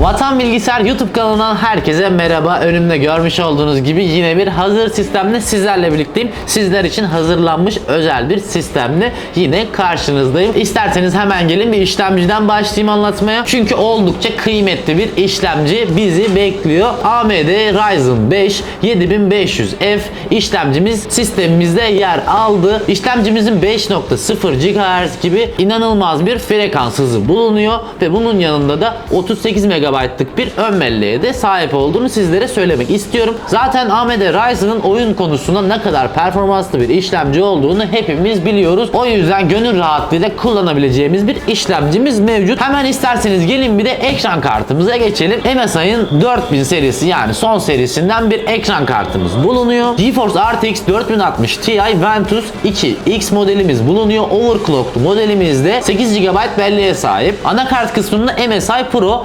Vatan Bilgisayar YouTube kanalından herkese merhaba. Önümde görmüş olduğunuz gibi yine bir hazır sistemle sizlerle birlikteyim. Sizler için hazırlanmış özel bir sistemle yine karşınızdayım. İsterseniz hemen gelin bir işlemciden başlayayım anlatmaya. Çünkü oldukça kıymetli bir işlemci bizi bekliyor. AMD Ryzen 5 7500F işlemcimiz sistemimizde yer aldı. İşlemcimizin 5.0 GHz gibi inanılmaz bir frekans hızı bulunuyor ve bunun yanında da 38 MB'lık bir ön belleğe de sahip olduğunu sizlere söylemek istiyorum. Zaten AMD Ryzen'ın oyun konusunda ne kadar performanslı bir işlemci olduğunu hepimiz biliyoruz. O yüzden gönül rahatlığıyla kullanabileceğimiz bir işlemcimiz mevcut. Hemen isterseniz gelin bir de ekran kartımıza geçelim. MSI'ın 4000 serisi yani son serisinden bir ekran kartımız bulunuyor. GeForce RTX 4060 Ti Ventus 2X modelimiz bulunuyor. Overclocked modelimizde 8 GB belleğe sahip. Anakart kısmında MSI Pro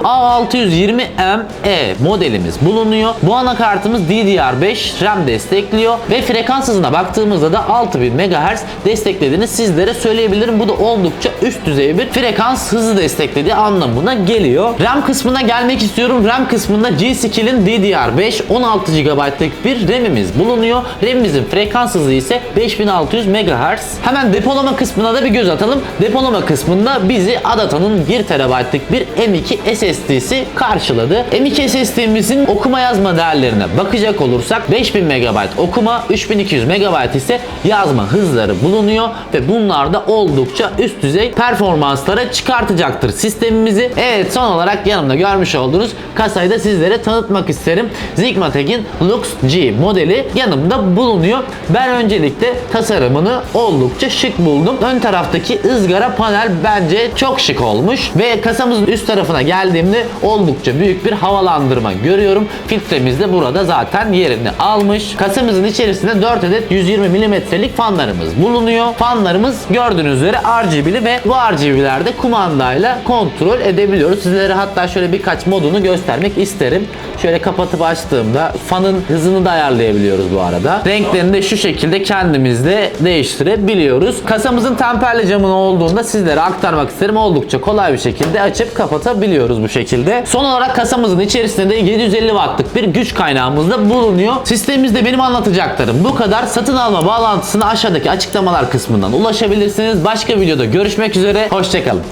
A620ME modelimiz bulunuyor. Bu anakartımız DDR5 RAM destekliyor ve frekans hızına baktığımızda da 6000 MHz desteklediğini sizlere söyleyebilirim. Bu da oldukça üst düzey bir frekans hızı desteklediği anlamına geliyor. RAM kısmına gelmek istiyorum. RAM kısmında G-Skill'in DDR5 16 GB'lık bir RAM'imiz bulunuyor. RAM'imizin frekans hızı ise 5600 MHz. Hemen depolama kısmına da bir göz atalım. Depolama kısmında bizi Adata'nın 1 TB'lık bir M2 SSD'si karşıladı. M2 SSD'mizin okuma yazma değerlerine bakacak olursak 5000 MB okuma, 3200 MB ise yazma hızları bulunuyor ve bunlar da oldukça üst düzey performanslara çıkartacaktır sistemimizi. Evet son olarak yanımda görmüş olduğunuz kasayı da sizlere tanıtmak isterim. Zigmatek'in Lux G modeli yanımda bulunuyor. Ben öncelikle tasarımını oldukça şık buldum. Ön taraftaki ızgara panel bence çok şık olmuş ve kasamızın üst tarafına geldiğimde oldukça büyük bir havalandırma görüyorum. Filtremiz de burada zaten yerini almış. Kasamızın içerisinde 4 adet 120 mm'lik fanlarımız bulunuyor. Fanlarımız gördüğünüz üzere RGB'li ve bu RGB'lerde kumandayla kontrol edebiliyoruz. Sizlere hatta şöyle birkaç modunu göstermek isterim. Şöyle kapatıp açtığımda fanın hızını da ayarlayabiliyoruz bu arada. Renklerini de şu şekilde kendimizde değiştirebiliyoruz. Kasamızın temperli camını olduğunda sizlere aktarmak isterim. Oldukça kolay bir şekilde açıp kapatabiliyoruz bu şekilde. Son olarak kasamızın içerisinde de 750 wattlık bir güç kaynağımız da bulunuyor. Sistemimizde benim anlatacaklarım bu kadar. Satın alma bağlantısına aşağıdaki açıklamalar kısmından ulaşabilirsiniz. Başka videoda görüşmek üzere. Hoşçakalın.